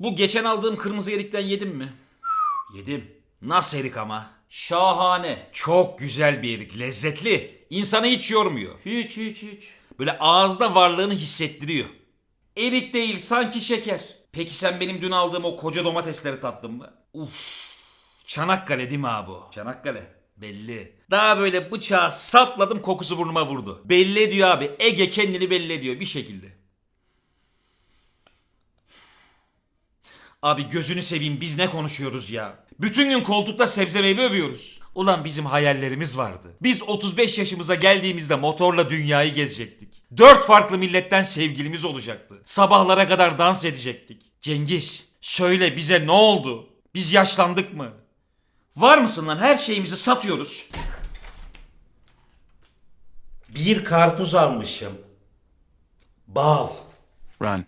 Bu geçen aldığım kırmızı erikten yedin mi? Yedim. Nasıl erik ama? Şahane. Çok güzel bir erik. Lezzetli. İnsanı hiç yormuyor. Hiç hiç hiç. Böyle ağızda varlığını hissettiriyor. Erik değil sanki şeker. Peki sen benim dün aldığım o koca domatesleri tattın mı? Uf. Çanakkale değil mi abi o? Çanakkale. Belli. Daha böyle bıçağı sapladım kokusu burnuma vurdu. Belli ediyor abi. Ege kendini belli ediyor bir şekilde. Abi gözünü seveyim biz ne konuşuyoruz ya? Bütün gün koltukta sebze meyve övüyoruz. Ulan bizim hayallerimiz vardı. Biz 35 yaşımıza geldiğimizde motorla dünyayı gezecektik. Dört farklı milletten sevgilimiz olacaktı. Sabahlara kadar dans edecektik. Cengiz söyle bize ne oldu? Biz yaşlandık mı? Var mısın lan her şeyimizi satıyoruz. Bir karpuz almışım. Bal. Run.